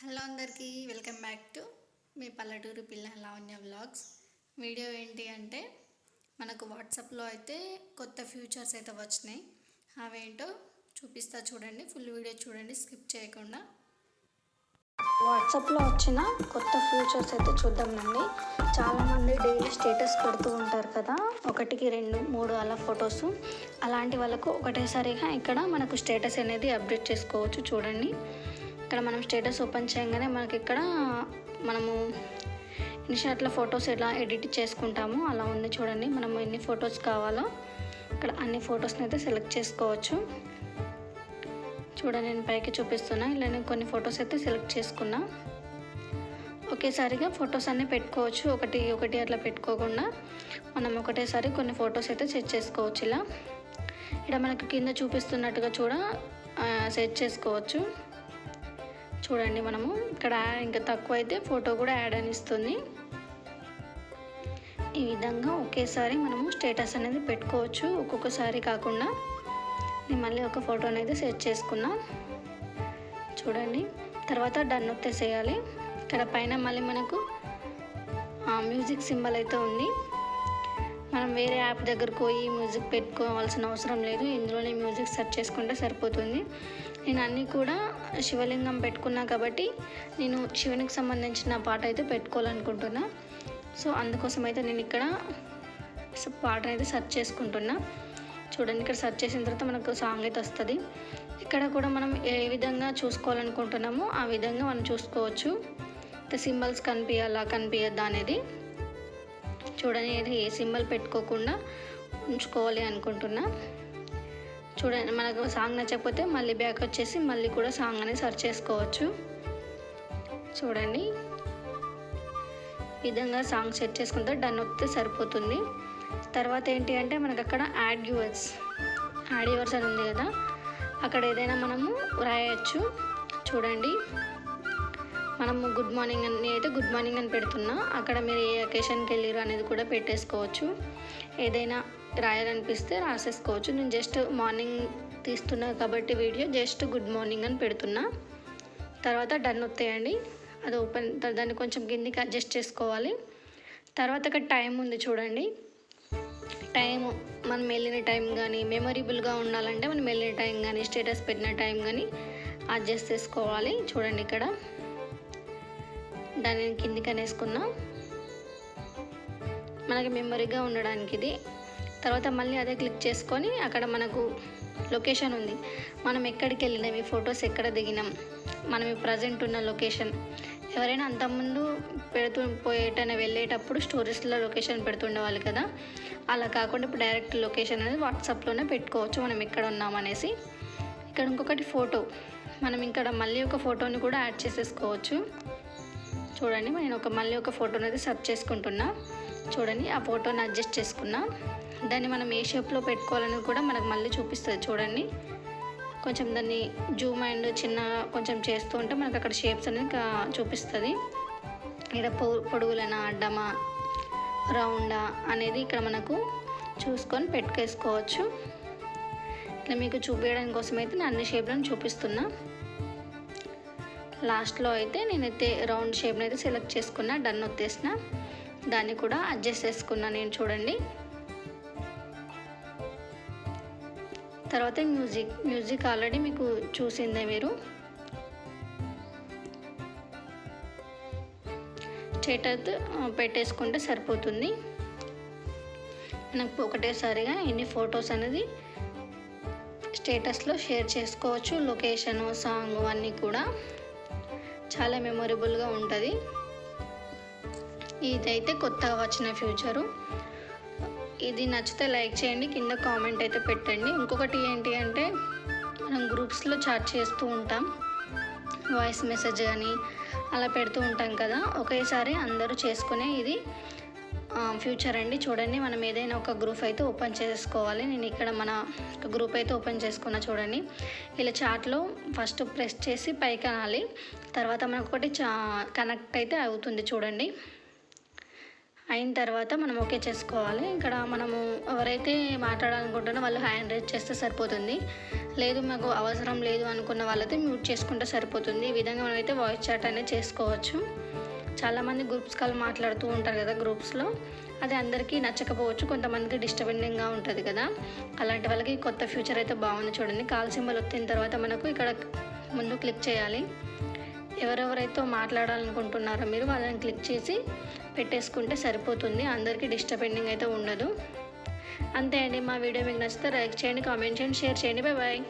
Hello అందరికీ welcome back to me పల్లెటూరు పిల్ల లావణ్య వ్లాగ్స్. వీడియో ఏంటి అంటే మనకు వాట్సాప్లో అయితే కొత్త ఫ్యూచర్స్ అయితే వచ్చినాయి. అవేంటో చూపిస్తా చూడండి ఫుల్ వీడియో చూడండి స్కిప్ చేయకుండా. వాట్సాప్లో వచ్చిన కొత్త ఫ్యూచర్స్ అయితే చూద్దామండి చాలామంది డైలీ స్టేటస్ పెడుతూ ఉంటారు కదా ఒకటికి రెండు మూడు అలా ఫొటోస్. అలాంటి వాళ్ళకు ఒకటేసారిగా ఇక్కడ మనకు స్టేటస్ అనేది అప్డేట్ చేసుకోవచ్చు చూడండి. ఇక్కడ మనం స్టేటస్ ఓపెన్ చేయగానే మనకి ఇక్కడ మనము ఇన్షాట్లో ఫొటోస్ ఎలా ఎడిట్ చేసుకుంటామో అలా ఉంది చూడండి. మనం ఎన్ని ఫొటోస్ కావాలో ఇక్కడ అన్ని ఫొటోస్ని అయితే సెలెక్ట్ చేసుకోవచ్చు. చూడండి నేను పైకి చూపిస్తున్నా. ఇలా నేను కొన్ని ఫొటోస్ అయితే సెలెక్ట్ చేసుకున్నా. ఒకేసారిగా ఫొటోస్ అన్నీ పెట్టుకోవచ్చు. ఒకటి ఒకటి అట్లా పెట్టుకోకుండా మనం ఒకటేసారి కొన్ని ఫొటోస్ అయితే సెట్ చేసుకోవచ్చు ఇలా. ఇక్కడ మనకు కింద చూపిస్తున్నట్టుగా చూడ సెట్ చేసుకోవచ్చు. చూడండి మనము. ఇక్కడ ఇంకా తక్కువ అయితే ఫోటో కూడా యాడ్ అని ఇస్తుంది. ఈ విధంగా ఒకేసారి మనము స్టేటస్ అనేది పెట్టుకోవచ్చు. ఒక్కొక్కసారి కాకుండా నేను మళ్ళీ ఒక ఫోటో అనేది సెట్ చేసుకున్నా. చూడండి. తర్వాత డన్ ఒత్తేసేయాలి. ఇక్కడ పైన మళ్ళీ మనకు మ్యూజిక్ సింబల్ అయితే ఉంది. మనం వేరే యాప్ దగ్గరకు పోయి మ్యూజిక్ పెట్టుకోవాల్సిన అవసరం లేదు. ఇందులోనే మ్యూజిక్ సెర్చ్ చేసుకుంటే సరిపోతుంది. నేను అన్నీ కూడా శివలింగం పెట్టుకున్నా కాబట్టి నేను శివునికి సంబంధించిన పాట అయితే పెట్టుకోవాలనుకుంటున్నా. సో అందుకోసం అయితే నేను ఇక్కడ పాటను అయితే సెర్చ్ చేసుకుంటున్నా. చూడండి ఇక్కడ సెర్చ్ చేసిన తర్వాత మనకు సాంగ్ అయితే వస్తుంది. ఇక్కడ కూడా మనం ఏ విధంగా చూసుకోవాలనుకుంటున్నామో ఆ విధంగా మనం చూసుకోవచ్చు. సింబల్స్ కనిపించాలా కనిపించద్దా అనేది. చూడండి ఇది ఏ సింబల్ పెట్టుకోకుండా ఉంచుకోవాలి అనుకుంటున్నా. చూడండి మనకు సాంగ్ నచ్చకపోతే మళ్ళీ బ్యాక్ వచ్చేసి మళ్ళీ కూడా సాంగ్ అనేది సెర్చ్ చేసుకోవచ్చు. చూడండి. ఈ విధంగా సాంగ్ సెట్ చేసుకుంటే డన్ వస్తే సరిపోతుంది. తర్వాత ఏంటి అంటే మనకు అక్కడ యాడ్ యూవర్స్ యాడ్ యూవర్స్ అని ఉంది కదా. అక్కడ ఏదైనా మనము రాయొచ్చు. చూడండి. మనము గుడ్ మార్నింగ్ అని అయితే గుడ్ మార్నింగ్ అని పెడుతున్నా. అక్కడ మీరు ఏ అకేషన్కి వెళ్ళారు అనేది కూడా పెట్టేసుకోవచ్చు. ఏదైనా రాయాలనిపిస్తే రాసేసుకోవచ్చు. నేను జస్ట్ మార్నింగ్ తీస్తున్నా కాబట్టి వీడియో జస్ట్ గుడ్ మార్నింగ్ అని పెడుతున్నా. తర్వాత డన్ వస్తాయండి అది ఓపెన్ దాన్ని కొంచెం కిందికి అడ్జస్ట్ చేసుకోవాలి. తర్వాత అక్కడ టైం ఉంది చూడండి. టైం మనం వెళ్ళిన టైం కానీ మెమొరబుల్గా ఉండాలంటే మనం వెళ్ళిన టైం కానీ స్టేటస్ పెట్టిన టైం కానీ అడ్జస్ట్ చేసుకోవాలి. చూడండి ఇక్కడ. దాన్ని కిందికి అనేసుకున్నా మనకి మెమరీగా ఉండడానికి ఇది. తర్వాత మళ్ళీ అదే క్లిక్ చేసుకొని అక్కడ మనకు లొకేషన్ ఉంది. మనం ఎక్కడికి వెళ్ళినాం? ఈ ఫొటోస్ ఎక్కడ దిగినాం? మనం ఈ ప్రజెంట్ ఉన్న లొకేషన్. ఎవరైనా అంతకుముందు పెడుతూ పోయేటైనా వెళ్ళేటప్పుడు స్టోరీస్లో లొకేషన్ పెడుతుండేవాళ్ళు కదా. అలా కాకుండా ఇప్పుడు డైరెక్ట్ లొకేషన్ అనేది వాట్సాప్లోనే పెట్టుకోవచ్చు. మనం ఎక్కడ ఉన్నామనేసి ఇక్కడ ఇంకొకటి ఫోటో. మనం ఇక్కడ మళ్ళీ ఒక ఫోటోని కూడా యాడ్ చేసేసుకోవచ్చు. చూడండి నేను ఒక మళ్ళీ ఒక ఫోటోని అయితే సెర్చ్ చేసుకుంటున్నా. చూడండి ఆ ఫోటోని అడ్జస్ట్ చేసుకున్నా. దాన్ని మనం ఏ షేప్లో పెట్టుకోవాలని కూడా మనకు మళ్ళీ చూపిస్తుంది చూడండి. కొంచెం దాన్ని జూమ్ అండ్ చిన్న కొంచెం చేస్తూ ఉంటే మనకు అక్కడ షేప్స్ అనేది చూపిస్తుంది. ఇక్కడ పొ పొడుగులనా అడ్డమా రౌండా అనేది ఇక్కడ మనకు చూసుకొని పెట్టుకేసుకోవచ్చు. ఇట్లా మీకు చూపించడానికి కోసం అయితే నేను అన్ని షేప్లను చూపిస్తున్నా. లాస్ట్లో అయితే నేనైతే రౌండ్ షేప్ని అయితే సెలెక్ట్ చేసుకున్నా డన్ వచ్చేసిన దాన్ని కూడా అడ్జస్ట్ చేసుకున్నా నేను చూడండి. తర్వాత మ్యూజిక్ మ్యూజిక్ ఆల్రెడీ మీకు చూసిందే మీరు. స్టేటస్ పెట్టేసుకుంటే సరిపోతుంది. మనకు ఒకటేసారిగా ఎన్ని ఫొటోస్ అనేది స్టేటస్లో షేర్ చేసుకోవచ్చు లొకేషను సాంగ్ అన్నీ కూడా. చాలా మెమొరబుల్గా ఉంటుంది. ఇదైతే కొత్తగా వచ్చిన ఫ్యూచరు. ఇది నచ్చితే లైక్ చేయండి కింద కామెంట్ అయితే పెట్టండి. ఇంకొకటి ఏంటి అంటే మనం గ్రూప్స్లో చాట్ చేస్తూ ఉంటాం. వాయిస్ మెసేజ్ కానీ అలా పెడుతూ ఉంటాం కదా ఒకేసారి అందరూ చేసుకునే ఇది. ఫ్యూచర్ అండి. చూడండి మనం ఏదైనా ఒక గ్రూప్ అయితే ఓపెన్ చేసుకోవాలి. నేను ఇక్కడ మన గ్రూప్ అయితే ఓపెన్ చేసుకున్నా చూడండి. ఇలా చాట్లో ఫస్ట్ ప్రెస్ చేసి పైకి అనాలి. తర్వాత మనకు ఒకటి చా కనెక్ట్ అయితే అవుతుంది చూడండి. అయిన తర్వాత మనం ఓకే చేసుకోవాలి. ఇక్కడ మనము ఎవరైతే మాట్లాడాలనుకుంటున్నారో వాళ్ళు హ్యాండ్ రేజ్ చేస్తే సరిపోతుంది. లేదు మాకు అవసరం లేదు అనుకున్న వాళ్ళైతే మ్యూట్ చేసుకుంటే సరిపోతుంది. ఈ విధంగా మనమైతే వాయిస్ చాట్ అనేది చేసుకోవచ్చు. చాలామంది గ్రూప్స్ కాల్ మాట్లాడుతూ ఉంటారు కదా గ్రూప్స్లో అది అందరికీ నచ్చకపోవచ్చు కొంతమందికి డిస్టర్బింగ్గా ఉంటుంది కదా. అలాంటి వాళ్ళకి కొత్త ఫ్యూచర్ అయితే బాగుంది చూడండి. కాల్ సింబల్ వచ్చిన తర్వాత మనకు ఇక్కడ ముందు క్లిక్ చేయాలి. ఎవరెవరైతే మాట్లాడాలనుకుంటున్నారో మీరు వాళ్ళని క్లిక్ చేసి పెట్టేసుకుంటే సరిపోతుంది. అందరికీ డిస్టర్బెండింగ్ అయితే ఉండదు. అంతే అండి. మా వీడియో మీకు నచ్చితే లైక్ చేయండి కామెంట్ చేయండి షేర్ చేయండి. Bye bye